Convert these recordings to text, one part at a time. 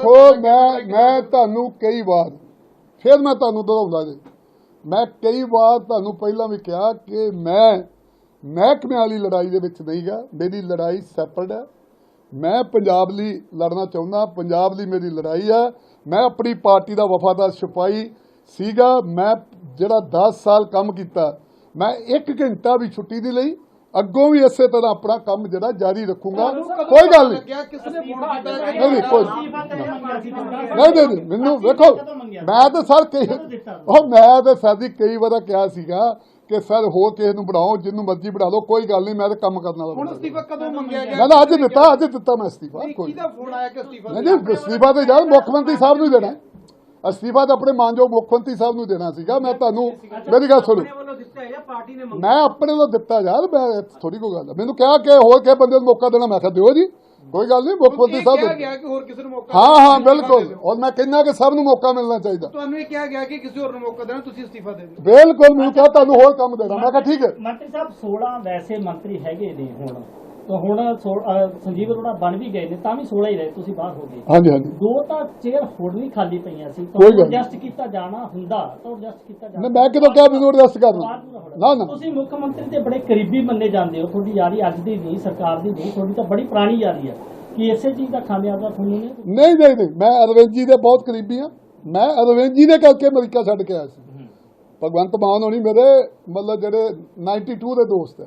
ਦੇਖੋ, ਮੈਂ ਮੈਂ ਤੁਹਾਨੂੰ ਕਈ ਵਾਰ, ਫਿਰ ਮੈਂ ਤੁਹਾਨੂੰ ਦੁਹਰਾਉਂਦਾ ਜੀ। ਮੈਂ ਕਈ ਵਾਰ ਤੁਹਾਨੂੰ ਪਹਿਲਾਂ ਵੀ ਕਿਹਾ ਕਿ ਮੈਂ ਮਹਿਕਮੇ ਵਾਲੀ ਲੜਾਈ ਦੇ ਵਿੱਚ ਨਹੀਂ ਗਾ, ਮੇਰੀ ਲੜਾਈ ਸੈਪਰੇਟ ਹੈ। ਮੈਂ ਪੰਜਾਬ ਲਈ ਲੜਨਾ ਚਾਹੁੰਦਾ, ਪੰਜਾਬ ਲਈ ਮੇਰੀ ਲੜਾਈ ਹੈ ਮੈਂ ਆਪਣੀ ਪਾਰਟੀ ਦਾ ਵਫਾਦਾਰ ਸਿਪਾਹੀ ਸੀਗਾ। ਮੈਂ ਜਿਹੜਾ 10 ਸਾਲ ਕੰਮ ਕੀਤਾ, ਮੈਂ 1 ਘੰਟਾ ਵੀ ਛੁੱਟੀ ਦੀ ਲਈ। ਅੱਗੋਂ ਵੀ ਇਸੇ ਤਰ੍ਹਾਂ ਆਪਣਾ ਕੰਮ ਜਿਹੜਾ ਜਾਰੀ ਰੱਖੂੰਗਾ। ਕੋਈ ਗੱਲ ਨਹੀਂ। ਨੇ? ਨਹੀਂ ਨਹੀਂ ਕੋਈ ਨਹੀਂ ਨਹੀਂ ਮੈਨੂੰ ਵੇਖੋ ਮੈਂ ਤਾਂ ਸਰ ਕਈ ਉਹ ਮੈਂ ਤਾਂ ਸਾਡੀ ਕਈ ਵਾਰ ਕਿਹਾ ਸੀਗਾ ਕਿ ਸਰ ਹੋਰ ਕਿਸੇ ਨੂੰ ਬਣਾਓ ਜਿੰਨੂੰ ਮਰਜ਼ੀ ਬਣਾ ਲਓ ਕੋਈ ਗੱਲ ਨਹੀਂ ਮੈਂ ਤਾਂ ਕੰਮ ਕਰਨ ਵਾਲਾ ਹੁਣ ਅਸਤੀਫਾ ਕਦੋਂ ਮੰਗਿਆ ਗਿਆ ਮੈਂ ਤਾਂ ਅੱਜ ਦਿੱਤਾ ਅੱਜ ਦਿੱਤਾ ਮੈਂ ਅਸਤੀਫਾ ਕੋਈ ਕਿਹਦਾ ਫੋਨ ਆਇਆ ਕਿ ਅਸਤੀਫਾ ਨਹੀਂ। ਨਹੀਂ ਅਸਤੀਫਾ ਤੇ ਯਾਰ ਮੁੱਖ ਮੰਤਰੀ ਸਾਹਿਬ ਨੂੰ ਦੇਣਾ। ਹੈ। ਅਸਤੀਫਾ ਤਾਂ ਆਪਣੇ ਮਾਨਯੋਗ ਮੁੱਖ ਮੰਤਰੀ ਸਾਹਿਬ ਨੂੰ ਦੇਣਾ ਸੀਗਾ। ਮੈਂ ਤੁਹਾਨੂੰ ਮੇਰੀ ਗੱਲ ਸੁਣੋ। ਵੱਲੋਂ ਦਿੱਤਾ ਹੈ ਜਾਂ ਪਾਰਟੀ ਨੇ ਮੈਂ ਆਪਣੇ ਵੱਲੋਂ ਦਿੱਤਾ ਯਾਰ ਮੈਂ ਥੋੜੀ ਕੋਈ ਗੱਲ। ਮੈਨੂੰ ਕਿਹਾ ਕਿ ਹੋਰ ਕਿਸੇ ਬੰਦੇ ਨੂੰ ਮੌਕਾ ਦੇਣਾ ਮੈਂ ਕਿਹਾ ਦਿਓ ਜੀ। ਕੋਈ ਗੱਲ ਨਹੀਂ ਮੁੱਖ ਮੰਤਰੀ ਸਾਹਿਬ ਕਿਹਾ ਦੇ- ਗਿਆ ਕਿ ਹੋਰ ਕਿਸੇ ਨੂੰ ਮੌਕਾ ਹਾਂ ਹਾਂ। ਬਿਲਕੁਲ। ਔਰ ਮੈਂ ਕਹਿੰਦਾ ਕਿ ਸਭ ਨੂੰ ਮੌਕਾ ਮਿਲਣਾ ਚਾਹੀਦਾ। ਤੁਹਾਨੂੰ ਇਹ ਕਿਹਾ ਗਿਆ ਕਿ ਕਿਸੇ ਹੋਰ ਨੂੰ ਮੌਕਾ ਦੇਣਾ ਤੁਸੀਂ ਅਸਤੀਫਾ ਦੇ ਦਿਓ। ਬਿਲਕੁਲ ਮੈਨੂੰ ਕਿਹਾ ਤੁਹਾਨੂੰ ਹੋਰ ਕੰਮ ਦੇਣਾ। ਮੈਂ ਕਿਹਾ ਠੀਕ ਹੈ। ਮੰਤਰੀ ਸਾਹਿਬ 16 ਵੈਸੇ ਮੰਤਰੀ ਹੈਗੇ ਨੇ ਹੁਣ। ਹੁਣ ਸੋ- ਅਹ ਸੰਜੀਵ ਅਰੋੜਾ ਬਣ ਵੀ ਗਏ ਨੇ ਤਾਂ ਵੀ 16 ਹੀ ਰਹੇ ਤੁਸੀਂ ਬਾਹਰ ਹੋ ਗਏ। ਹਾਂਜੀ ਹਾਂਜੀ। ਦੋ ਤਾਂ ਚੇਅਰ ਹੋਰ ਵੀ ਖਾਲੀ ਪਈਆਂ ਸੀ ਕੋਈ ਗੱਲ ਨਹੀਂ। ਐਡਜਸਟ ਕੀਤਾ ਜਾਣਾ ਹੁੰਦਾ ਤਾਂ ਐਡਜਸਟ ਕੀਤਾ ਜਾਣਾ। ਨਹੀਂ, ਮੈਂ ਕਿਦੋਂ ਕਿਹਾ ਮੈਨੂੰ ਐਡਜਸਟ ਕਰਨਾ ਬਾਹਰ ਪੂਰਾ ਹੋਣਾ। ਨਾ ਨਾ। ਤੁਸੀਂ ਮੁੱਖ ਮੰਤਰੀ ਦੇ ਬੜੇ ਕਰੀਬੀ ਮੰਨੇ ਜਾਂਦੇ ਹੋ ਤੁਹਾਡੀ ਯਾਰੀ ਅੱਜ ਦੀ ਨਹੀਂ ਸਰਕਾਰ ਦੀ ਨਹੀਂ ਤੁਹਾਡੀ ਤਾਂ ਬੜੀ ਪੁਰਾਣੀ ਯਾਰੀ ਹੈ ਕਿ ਇਸੇ ਚੀਜ਼ ਦਾ ਖਾਮਿਆਜ਼ਾ ਤੁਹਾਨੂੰ ਨਹੀਂ ਨਹੀਂ ਨਹੀਂ ਨਹੀਂ ਮੈਂ ਅਰਵਿੰਦ ਜੀ ਦੇ ਬਹੁਤ ਕਰੀਬੀ ਹਾਂ ਮੈਂ ਅਰਵਿੰਦ ਜੀ ਦੇ ਕਰਕੇ ਅਮਰੀਕਾ ਛੱਡ ਕੇ ਆਇਆ ਸੀ। ਭਗਵੰਤ ਮਾਨ ਹੋਣੀ ਮੇਰੇ ਮਤਲਬ ਜਿਹੜੇ 92 ਦੇ ਦੋਸਤ ਹੈ।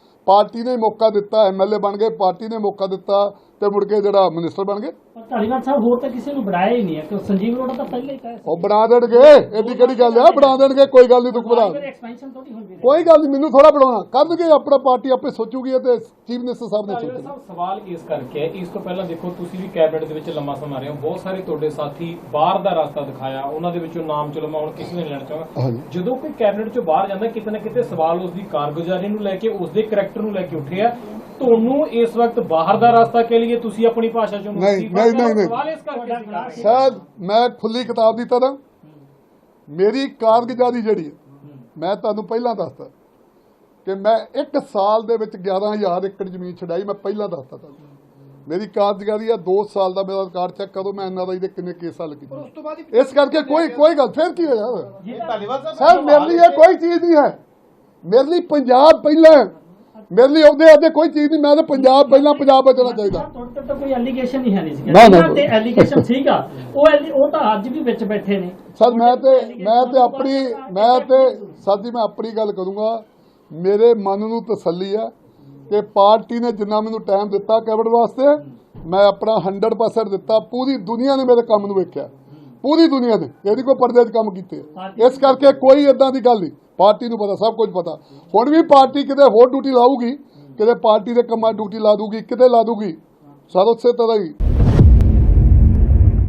ਪਾਰਟੀ ਨੇ ਮੌਕਾ ਦਿੱਤਾ ਐਮਐਲਏ ਬਣ ਗਏ, ਪਾਰਟੀ ਨੇ ਮੌਕਾ ਦਿੱਤਾ ਤੇ ਮੁੜ ਕੇ ਜਿਹੜਾ ਮਿਨਿਸਟਰ ਬਣ ਗਏ। ਧਾਲੀਵਾਲ ਸਾਹਿਬ ਹੋਰ ਤਾਂ ਕਿਸੇ ਨੂੰ ਬਣਾਇਆ ਹੀ ਨਹੀਂ ਹੈ ਕਿ ਸੰਜੀਵ ਅਰੋੜਾ ਤਾਂ ਪਹਿਲਾਂ ਹੀ ਕਹੇ ਉਹ ਬਣਾ ਦੇਣਗੇ ਐਡੀ ਕਿਹੜੀ ਗੱਲ ਆ ਬਣਾ ਦੇਣਗੇ ਕੋਈ ਗੱਲ ਨਹੀਂ ਤੂੰ ਬਣਾ ਐਕਸਪੈਂਸ਼ਨ ਥੋੜੀ ਹੁੰਦੀ ਰਹੀ ਕੋਈ ਗੱਲ ਨਹੀਂ ਮੈਨੂੰ ਥੋੜਾ ਬਣਾਉਣਾ। ਕਰਨਗੇ ਆਪਣਾ ਪਾਰਟੀ ਆਪੇ ਸੋਚੂਗੀ ਤੇ ਚੀਫ ਮਿਨਿਸਟਰ ਸਾਹਿਬ ਨੇ ਧਾਲੀਵਾਲ ਸੋਚਣਾ ਸਾਹਿਬ ਸਵਾਲ ਇਸ ਕਰਕੇ ਹੈ ਇਸ ਤੋਂ ਪਹਿਲਾਂ ਦੇਖੋ ਤੁਸੀਂ ਵੀ ਕੈਬਨਿਟ ਦੇ ਵਿੱਚ ਲੰਮਾ ਸਮਾਂ ਰਹੇ ਹੋ। ਬਹੁਤ ਸਾਰੇ ਤੁਹਾਡੇ ਸਾਥੀ ਬਾਹਰ ਦਾ ਰਸਤਾ ਦਿਖਾਇਆ ਉਹਨਾਂ ਦੇ ਵਿੱਚੋਂ ਨਾਮ ਚਲੋ ਮੈਂ ਹੁਣ ਕਿਸੇ ਨੇ ਲੈਣਾ ਚਾਹਾਂ ਹਾਂਜੀ। ਜਦੋਂ ਕੋਈ ਕੈਬਨਿਟ ਚੋਂ ਬਾਹਰ ਜਾਂਦਾ ਕਿਤੇ ਨਾ ਕਿਤੇ ਸਵਾਲ ਉਸ ਦੀ ਕਾਰਗੁਜ਼ਾਰੀ ਨੂੰ ਲੈ ਕੇ ਉਸ ਦੇ ਕਰੈਕਟਰ ਨੂੰ ਲੈ ਕੇ ਉੱਠਿਆ ਤੁਹਾਨੂੰ ਇਸ ਵਕਤ ਬਾਹਰ ਦਾ ਰਸਤਾ ਕੇ ਲਈ ਤੁਸੀਂ ਆਪਣੀ ਭਾਸ਼ਾ ਚੋਂ ਨਹੀਂ, ਨਹੀਂ। ਨਹੀਂ, ਨਹੀਂ। ਸ਼ਾਇਦ ਮੈਂ ਖੁੱਲੀ ਕਿਤਾਬ ਦੀ ਤਰ੍ਹਾਂ ਮੇਰੀ ਕਾਰਗੁਜ਼ਾਰੀ ਜਿਹੜੀ ਹੈ ਮੈਂ ਤੁਹਾਨੂੰ ਪਹਿਲਾਂ ਦੱਸਤਾ ਕਿ ਮੈਂ 1 ਸਾਲ ਦੇ ਵਿੱਚ 11000 ਏਕੜ ਜ਼ਮੀਨ ਛਡਾਈ ਮੈਂ ਪਹਿਲਾਂ ਦੱਸਤਾ ਤੁਹਾਨੂੰ ਮੇਰੀ ਕਾਰਗੁਜ਼ਾਰੀ ਆ 2 ਸਾਲ ਦਾ ਮੇਰਾ ਰਿਕਾਰਡ ਚੈੱਕ ਕਰੋ ਮੈਂ ਐਨਆਰਆਈ ਦੇ ਕਿੰਨੇ ਕੇਸ ਹੀ ਇਸ ਕਰਕੇ ਕੋਈ ਕੋਈ ਗੱਲ ਫਿਰ ਕੀ ਹੋਇਆ ਸਰ ਮੇਰੇ ਲਈ ਇਹ ਕੋਈ ਚੀਜ਼ ਨਹੀਂ ਹੈ ਮੇਰੇ ਲਈ ਪੰਜਾਬ ਪਹਿਲਾਂ। ਮੇਰੇ ਲਈ ਉਹਦੇ ਅੱਗੇ ਕੋਈ ਚੀਜ਼ ਨਹੀਂ ਮੈਂ ਤਾਂ ਪੰਜਾਬ ਪਹਿਲਾਂ ਪੰਜਾਬ ਬਚਣਾ ਚਾਹੀਦਾ ਤੁਹਾਡੇ ਤੇ ਤਾਂ ਕੋਈ ਐਲੀਗੇਸ਼ਨ ਹੀ ਹੈ ਨਹੀਂ ਸੀਗਾ ਨਾ, ਨਾ, ਜਿਹਨਾਂ ਤੇ ਐਲੀਗੇਸ਼ਨ ਸੀਗਾ। ਉਹ ਐਲੀ- ਉਹ ਤਾਂ ਅੱਜ ਵੀ ਵਿੱਚ ਬੈਠੇ ਨੇ। ਸਰ ਮੈਂ ਤੇ ਮੈਂ ਤੇ ਆਪਣੀ ਮੈਂ ਤੇ ਸਾਡੀ ਮੈਂ ਆਪਣੀ ਗੱਲ ਕਰੂੰਗਾ। ਮੇਰੇ ਮਨ ਨੂੰ ਤਸੱਲੀ ਆ ਕਿ ਪਾਰਟੀ ਨੇ ਜਿੰਨਾ ਮੈਨੂੰ ਟਾਈਮ ਦਿੱਤਾ ਕੈਬਨਿਟ ਵਾਸਤੇ ਮੈਂ ਆਪਣਾ 100% ਦਿੱਤਾ। ਪੂਰੀ ਦੁਨੀਆ ਨੇ ਮੇਰੇ ਕੰਮ ਨੂੰ ਵੇਖਿਆ। ਪੂਰੀ ਦੁਨੀਆ ਨੇ ਇਹਦੀ ਕੋਈ ਪਰਦੇ 'ਚ ਕੰਮ ਕੀਤੇ ਇਸ ਕਰਕੇ ਕੋਈ ਇਦਾਂ ਦੀ ਗੱਲ ਨਹੀਂ। ਪਾਰਟੀ ਨੂੰ ਪਤਾ ਸਭ ਕੁਝ ਪਤਾ। ਹੁਣ ਵੀ ਪਾਰਟੀ ਕਿਤੇ ਹੋਰ ਡਿਊਟੀ ਲਾਊਗੀ ਕਿਤੇ ਪਾਰਟੀ ਦੇ ਕੰਮਾਂ ਡਿਊਟੀ ਲਾ ਦੂਗੀ ਕਿਤੇ ਲਾ ਦੂਗੀ ਸਰ ਉਸੇ ਤਰ੍ਹਾਂ ਹੀ।